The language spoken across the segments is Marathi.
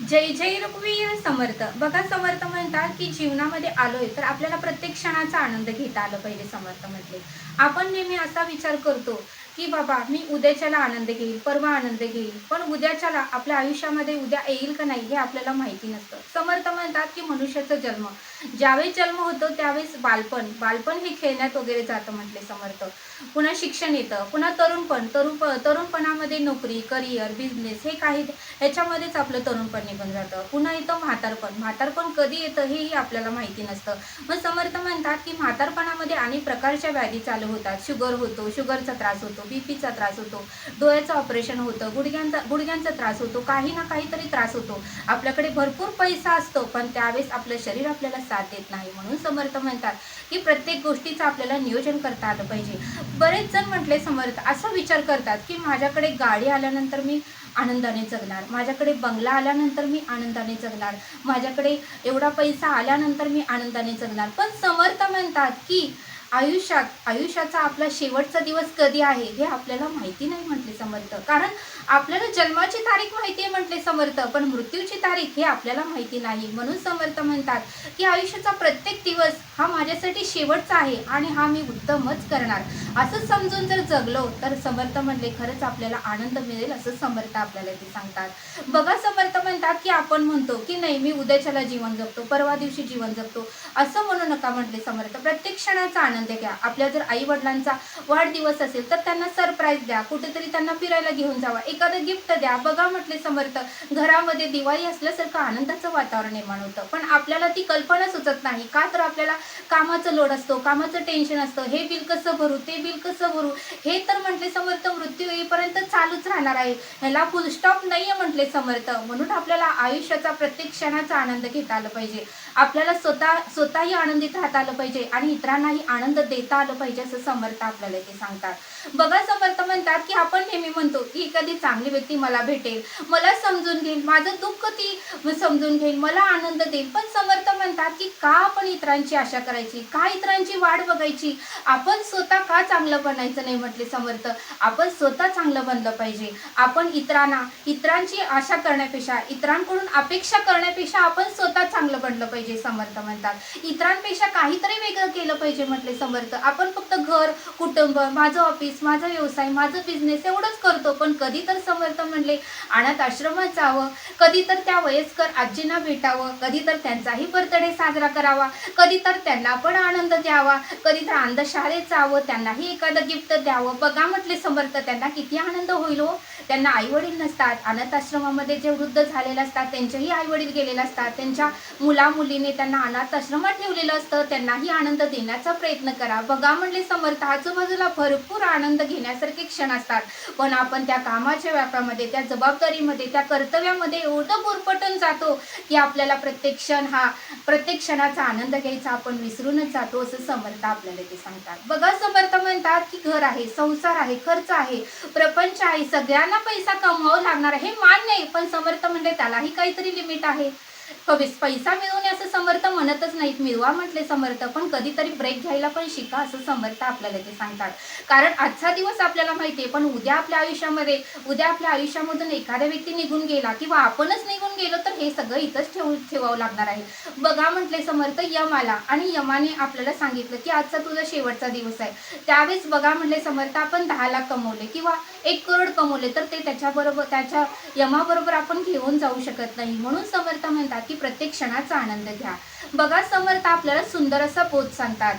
जय जय रघुवीर समर्थ. बघा समर्थ म्हणतात की जीवनामध्ये आलोय तर आपल्याला प्रत्येक क्षणाचा आनंद घेता आला पाहिजे समर्थ म्हटले. आपण नेहमी असा विचार करतो की बाबा मी उद्याच्याला आनंद घेईल परवा आनंद घेईल. पण उद्याच्याला आपल्या आयुष्यामध्ये उद्या येईल का नाही हे आपल्याला माहिती नसतं. समर्थ म्हणतात की मनुष्याचा जन्म. ज्यावेळेस जन्म होतो त्यावेळेस बालपण. बालपण हे खेळण्यात वगैरे जातं म्हटले समर्थ. पुन्हा शिक्षण येतं. पुन्हा तरुणपण. तरुण तरुणपणामध्ये नोकरी करिअर बिझनेस हे काही ह्याच्यामध्येच आपलं तरुणपण निघून जातं. पुन्हा येतं म्हातारपण. म्हातारपण कधी येतं हेही आपल्याला माहिती नसतं. मग समर्थ म्हणतात की म्हातारपणामध्ये अनेक प्रकारच्या व्याधी चालू होतात. शुगर होतो शुगरचा त्रास होतो. बीपीचा त्रास होतो डोळ्याचं ऑपरेशन होतं गुडघ्यांचा गुडघ्यांचा त्रास होतो काही ना काहीतरी त्रास होतो. आपल्याकडे भरपूर पैसा असतो पण त्यावेळेस आपलं शरीर आपल्याला साथ देत नाही म्हणून समर्थ म्हणतात की प्रत्येक गोष्टीचं आपल्याला नियोजन करता आलं पाहिजे. बरेच जण म्हटले समर्थ असा विचार करतात की माझ्याकडे गाडी आल्यानंतर मी आनंदाने जगणार माझ्याकडे बंगला आल्यानंतर मी आनंदाने जगणार माझ्याकडे एवढा पैसा आल्यानंतर मी आनंदाने जगणार. पण समर्थ म्हणतात की आयुष्यात आयुष्याचा आपला शेवटचा दिवस कधी आहे हे आपल्याला माहिती नाही म्हटले समर्थ. कारण आपल्याला जन्माची तारीख माहिती आहे म्हटले समर्थ पण मृत्यूची तारीख हे आपल्याला माहिती नाही. म्हणून समर्थ म्हणतात की आयुष्याचा प्रत्येक दिवस हा माझ्यासाठी शेवटचा आहे आणि हा मी उत्तमच करणार. असं समजून जर जगलो तर समर्थ म्हणले खरंच आपल्याला आनंद मिळेल असं समर्थ आपल्याला ते सांगतात. बघा समर्थ म्हणतात की आपण म्हणतो की नाही मी उद्याच्याला जीवन जगतो परवा दिवशी जीवन जगतो. असं म्हणू नका म्हटले समर्थ. प्रत्येक क्षणाचा आनंद घ्या. आपल्या जर आई वडिलांचा वाढदिवस असेल तर त्यांना सरप्राईज द्या. कुठेतरी त्यांना फिरायला घेऊन जावा. एखादं गिफ्ट द्या. बघा म्हटले समर्थ घरामध्ये दिवाळी असल्यासारखं आनंदाचं वातावरण निर्माण होतं. पण आपल्याला ती कल्पना सुचत नाही. का तर आपल्याला कामाचं लोड असतो कामाचं टेन्शन असतं. हे बिल कसं भरू ते बिल कसं भरू? हे तर म्हटले समर्थ मृत्यू येईपर्यंत चालूच राहणार आहे. ह्याला फुल स्टॉप नाही आहे म्हटले समर्थ. म्हणून आपल्याला आयुष्याचा प्रत्येक क्षणाचा आनंद घेता आला पाहिजे. आपल्याला स्वतः स्वतःही आनंदित राहता आलं पाहिजे. आणि इतरांनाही आनंद देता आलं पाहिजे असं समर्थ आपल्याला ते सांगतात. बघा समर्थ म्हणतात की आपण नेहमी म्हणतो की एखादी चांगली व्यक्ती मला भेटेल मला समजून घेईल माझं दुःख ती समजून घेईल मला आनंद देईल. पण समर्थ म्हणतात की का आपण इतरांची आशा करायची? का इतरांची वाट बघायची? आपण स्वतः का चांगलं बनायचं नाही म्हटले समर्थ? आपण स्वतः चांगलं बनलं पाहिजे. आपण इतरांना इतरांची आशा करण्यापेक्षा इतरांकडून अपेक्षा करण्यापेक्षा आपण स्वतः चांगलं बनलं पाहिजे समर्थ म्हणतात. इतरांपेक्षा काहीतरी वेगळं केलं पाहिजे म्हटले समर्थ. आपण फक्त घर कुटुंब माझं ऑफिस माझा व्यवसाय माझं बिझनेस एवढंच करतो. पण कधी तर समर्थ म्हणले अनाथ आश्रमात जावं. कधी तर त्या वयस्कर आजींना भेटावं. कधी तर त्यांचाही बर्थडे साजरा करावा. कधी तर त्यांना पण आनंद द्यावा. कधी तर अंधशाळेत जावं त्यांनाही एखादं गिफ्ट द्यावं. बघा म्हटले समर्थ त्यांना किती आनंद होईल हो. त्यांना आईवडील नसतात. अनाथ आश्रमामध्ये जे वृद्ध झालेले असतात त्यांचेही आईवडील गेलेले असतात. त्यांच्या मुला मुलीने त्यांना अनाथ आश्रमात ठेवलेलं असतं. त्यांनाही आनंद देण्याचा प्रयत्न करा. बघा म्हणले समर्थ आजूबाजूला भरपूर आनंद घेण्यासारखे क्षण असतात. पण आपण त्या कामाच्या व्यापामध्ये त्या जबाबदारीमध्ये त्या कर्तव्यामध्ये एवढं बोरपटून जातो की आपल्याला प्रत्येक क्षण हा प्रत्येक प्रत्येक क्षणाचा आनंद घ्यायचा आपण विसरूनच जातो असं समर्थ आपल्याला ते सांगतात. बघा समर्थ म्हणतात की घर आहे संसार आहे खर्च आहे प्रपंच आहे सगळ्यांना पैसा कमवावं लागणार आहे हे मान्य आहे पण समर्थ म्हणजे त्यालाही काहीतरी लिमिट आहे. कवीस पैसा मिळवणे असं समर्थ म्हणतच नाहीत. मिळवा म्हटले समर्थ पण कधीतरी ब्रेक घ्यायला पण शिका असं समर्थ आपल्याला ते सांगतात. कारण आजचा दिवस आपल्याला माहिती आहे पण उद्या आपल्या आयुष्यामध्ये उद्या आपल्या आयुष्यामधून एखाद्या व्यक्ती निघून गेला किंवा आपणच निघून गेलो तर हे सगळं इथंच ठेवून ठेवावं लागणार आहे. बघा म्हटले समर्थ यम आला आणि यमाने आपल्याला सांगितलं की आजचा तुझा शेवटचा दिवस आहे. त्यावेळेस बघा म्हटले समर्थ आपण दहा लाख कमवले किंवा एक करोड कमवले तर ते त्याच्याबरोबर त्याच्या यमाबरोबर आपण घेऊन जाऊ शकत नाही. म्हणून समर्थ म्हणतात की प्रत्येक क्षणाचा आनंद घ्या. बघा समर्थ आपल्याला सुंदर असा बोध सांगतात.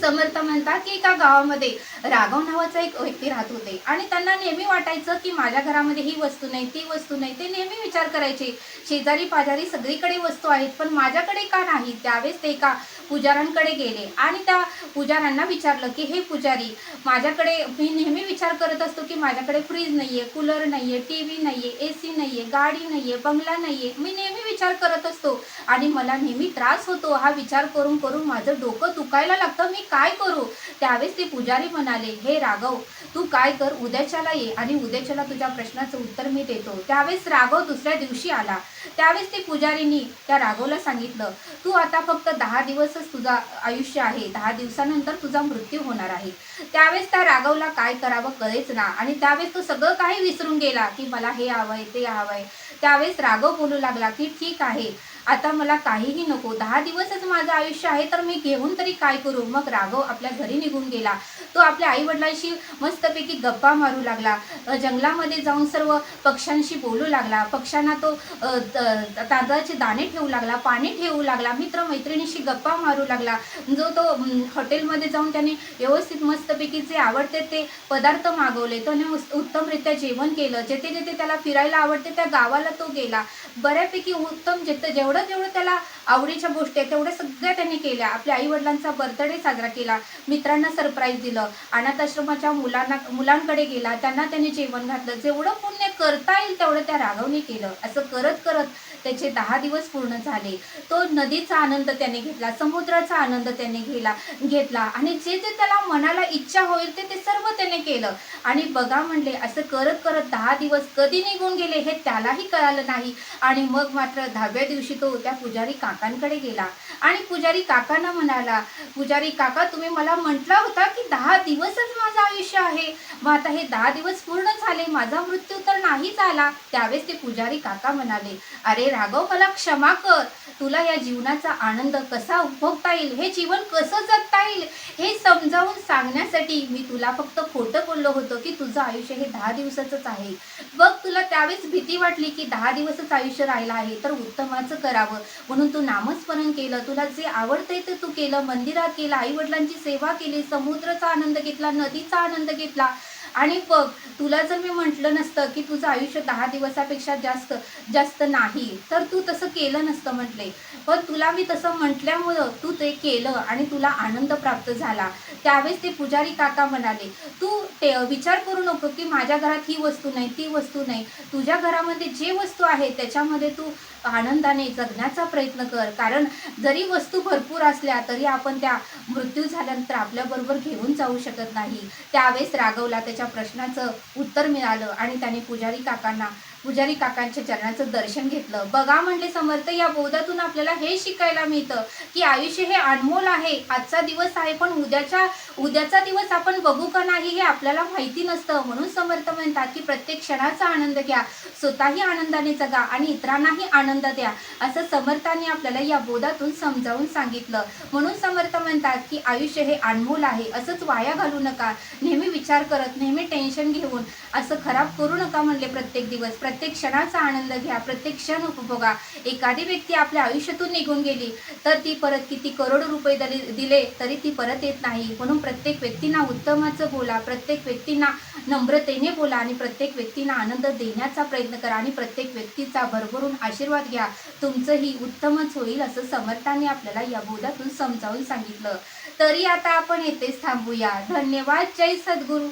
समर्थ म्हणतात की एका गावामध्ये राघव नावाचा एक व्यक्ती राहत होते. आणि त्यांना नेहमी वाटायचं की माझ्या घरामध्ये ही वस्तू नाही ती वस्तू नाही. ते नेहमी विचार करायचे शेजारी पाजारी सगळीकडे वस्तू आहेत पण माझ्याकडे का नाही? त्यावेळेस ते एका पुजाऱ्यांकडे गेले. आणि त्या पुजाऱ्यांना विचारलं की हे पुजारी माझ्याकडे मी नेहमी विचार करत असतो की माझ्याकडे फ्रीज नाही आहे कूलर नाही आहे टी व्ही नाही आहे ए सी नाही आहे गाडी नाही आहे बंगला नाही आहे मी नेहमी विचार करत असतो. आणि मला नेहमी त्रास होतो. हा विचार करून करून माझं डोकं दुखायला लागतं. मी काय करू? त्यावेळेस ते पुजारी म्हणा म्हणाले हे राघव तू काय कर? उद्याच्याला ये आणि उद्याच्याला तुझ्या प्रश्नाचं उत्तर मी देतो. त्यावेळेस राघव दुसऱ्या दिवशी आला. त्यावेळेस ते पुजारीनी त्या राघवला सांगितलं तू आता फक्त दहा दिवसच तुझा आयुष्य आहे. दहा दिवसानंतर तुझा मृत्यू होणार आहे. त्यावेळेस त्या राघवला काय करावं कळेच ना आणि त्यावेळेस तो सगळं काही विसरून गेला की मला हे हवंय ते हवंय. त्यावेळेस राघव बोलू लागला की ठीक आहे आता मला काहीही नको. दहा दिवसच माझं आयुष्य आहे तर मी घेऊन तरी काय करू? मग राघव आपल्या घरी निघून गेला. तो आपल्या आई वडिलांशी मस्तपैकी गप्पा मारू लागला. जंगलामध्ये जाऊन सर्व पक्ष्यांशी बोलू लागला. पक्ष्यांना तो त- तांदळाचे दाणे ठेवू लागला पाणी ठेवू लागला मित्र मैत्रिणीशी गप्पा मारू लागला. जो तो हॉटेलमध्ये जाऊन त्याने व्यवस्थित मस्तपैकी जे आवडते ते पदार्थ मागवले. त्याने उत्तमरित्या जेवण केलं. जेथे जेथे त्याला फिरायला आवडते त्या गावाला तो गेला. बऱ्यापैकी उत्तम जिथं जेवढं जेवढं त्याला आवडीच्या गोष्टी आहेत तेवढ्या सगळ्या त्यांनी केल्या. आपल्या आई वडिलांचा बर्थडे साजरा केला मित्रांना सरप्राईज दिलं अनाथाश्रमाच्या मुलांना मुलांकडे गेला त्यांना त्यांनी जेवण घातलं. जेवढं पुण्य करता येईल तेवढं त्या राघवने केलं. असं करत करत त्याचे दहा दिवस पूर्ण झाले. तो नदीचा आनंद त्याने घेतला समुद्राचा आनंद त्याने घेला घेतला. आणि जे जे त्याला मनाला इच्छा होईल ते ते सर्व त्याने केलं. आणि बघा म्हणले असं करत करत दहा दिवस कधी निघून गेले हे त्यालाही कळालं नाही. आणि मग मात्र दहाव्या दिवशी तो त्या पुजारी काकांकडे गेला. आणि पुजारी काकांना म्हणाला पुजारी काका तुम्ही मला म्हटला होता की दहा दिवसच माझं आयुष्य आहे. मग आता हे दहा दिवस पूर्ण झाले माझा मृत्यू तर नाही झाला. त्यावेळेस ते पुजारी काका म्हणाले अरे राघव मला क्षमा कर. तुला या जीवनाचा आनंद कसा उपभोगता येईल? हे जीवन कसं जगता येईल? हे समजावून सांगण्यासाठी मी तुला फक्त खोटं बोललो होतो की तुझं आयुष्य हे दहा दिवसाचंच आहे. बघ तुला त्यावेळेस भीती वाटली की दहा दिवसच आयुष्य राहिलं आहे तर उत्तमाचं करावं. म्हणून तू नामस्मरण केलं. तुला जे आवडतंय ते तू केलं. मंदिरात केलं आई वडिलांची सेवा केली समुद्राचा आनंद घेतला नदीचा आनंद घेतला. आणि बघ तुला जर मी म्हटलं नसतं की तुझं आयुष्य दहा दिवसापेक्षा जास्त जास्त नाही तर तू तसं केलं नसतं म्हटले. पण तुला मी तसं म्हटल्यामुळं तू ते केलं आणि तुला आनंद प्राप्त झाला. त्यावेळेस ते पुजारी काका म्हणाले तू ते विचार करू नको की माझ्या घरात ही वस्तू नाही ती वस्तू नाही. तुझ्या घरामध्ये जे वस्तू आहे त्याच्यामध्ये तू आनंदाने जगण्याचा प्रयत्न कर. कारण जरी वस्तू भरपूर असल्या तरी आपण त्या मृत्यू झाल्यानंतर आपल्याबरोबर घेऊन जाऊ शकत नाही. त्यावेळेस रागवला त्याच्या प्रश्नाचं उत्तर मिळालं आणि त्याने पुजारी काकांना पुजारी काकांच्या चरणाचं दर्शन घेतलं. बघा म्हणले समर्थ या बोधातून आपल्याला हे शिकायला मिळतं की आयुष्य हे अनमोल आहे. आजचा दिवस आहे पण उद्याच्या उद्याचा दिवस आपण बघू का नाही हे आपल्याला माहिती नसतं. म्हणून समर्थ म्हणतात की प्रत्येक क्षणाचा आनंद घ्या. स्वतःही आनंदाने जगा आणि इतरांनाही आनंद द्या. असं समर्थांनी आपल्याला या बोधातून समजावून सांगितलं. म्हणून समर्थ म्हणतात की आयुष्य हे अनमोल आहे. असंच वाया घालू नका. नेहमी विचार करत नेहमी टेन्शन घेऊन असं खराब करू नका म्हणले प्रत्येक दिवस. प्रत्येक क्षणाचा आनंद घ्या प्रत्येक क्षण उपभोगा. एखादी व्यक्ती आपल्या आयुष्यातून निघून गेली तर ती परत किती करोड रुपये दिले तरी ती परत येत नाही. म्हणून प्रत्येक व्यक्तींना उत्तमाचं बोला प्रत्येक व्यक्तींना नम्रतेने बोला आणि प्रत्येक व्यक्तींना आनंद देण्याचा प्रयत्न करा आणि प्रत्येक व्यक्तीचा भरभरून आशीर्वाद घ्या. तुमचंही उत्तमच होईल असं समर्थाने आपल्याला या बोधातून समजावून सांगितलं. तरी आता आपण येथेच थांबूया. धन्यवाद. जय सद्गुरू.